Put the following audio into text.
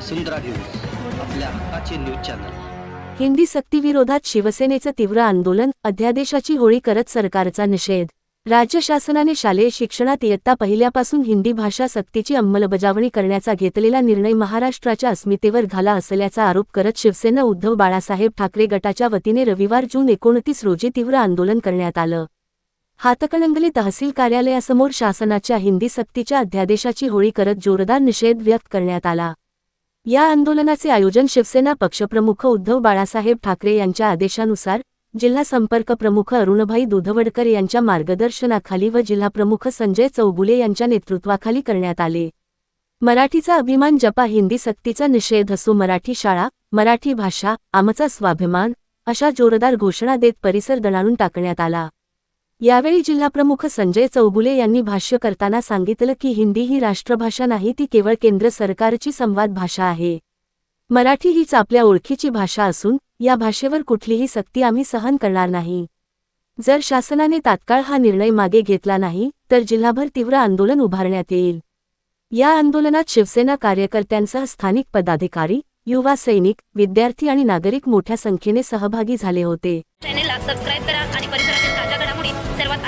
वसुंधरा news आपल्या हक्काचे news channel. Hindi सक्तीविरोधात शिवसेनेचं तीव्र आंदोलन अध्यादेशाची होळी करत सरकारचा निषेध. राज्य शासनाने शालेय शिक्षणात इयत्ता पहिल्यापासून हिंदी भाषा सक्तीची अंमलबजावणी करण्याचा घेतलेला निर्णय महाराष्ट्राच्या अस्मितेवर घाला असल्याचा आरोप करत शिवसेना उद्धव बाळासाहेब ठाकरे गटाच्या वतीने रविवार जून एकोणतीस रोजी तीव्र आंदोलन करण्यात आलं. हातकणंगले तहसील कार्यालयासमोर शासनाच्या हिंदी सक्तीच्या अध्यादेशाची होळी करत जोरदार निषेध व्यक्त करण्यात आला. या आंदोलनाचे आयोजन शिवसेना पक्षप्रमुख उद्धव बाळासाहेब ठाकरे यांच्या आदेशानुसार जिल्हा संपर्क प्रमुख अरुणभाई दुधवडकर यांच्या मार्गदर्शनाखाली व जिल्हाप्रमुख संजय चौगुले यांच्या नेतृत्वाखाली करण्यात आले. मराठीचा अभिमान जपा हिंदी सक्तीचा निषेध असो मराठी शाळा मराठी भाषा आमचा स्वाभिमान अशा जोरदार घोषणा देत परिसर दणाणून टाकण्यात आला. यावेळी जिल्हाप्रमुख संजय चौगुले यांनी भाष्य करताना सांगितलं की हिंदी ही राष्ट्रभाषा नाही ती केवळ केंद्र सरकारची संवाद भाषा आहे. मराठी हीच आपल्या ओळखीची भाषा असून या भाषेवर कुठलीही सक्ती आम्ही सहन करणार नाही. जर शासनाने तात्काळ हा निर्णय मागे घेतला नाही तर जिल्हाभर तीव्र आंदोलन उभारण्यात येईल. या आंदोलनात शिवसेना कार्यकर्त्यांसह स्थानिक पदाधिकारी युवा सैनिक विद्यार्थी आणि नागरिक मोठ्या संख्येने सहभागी झाले होते.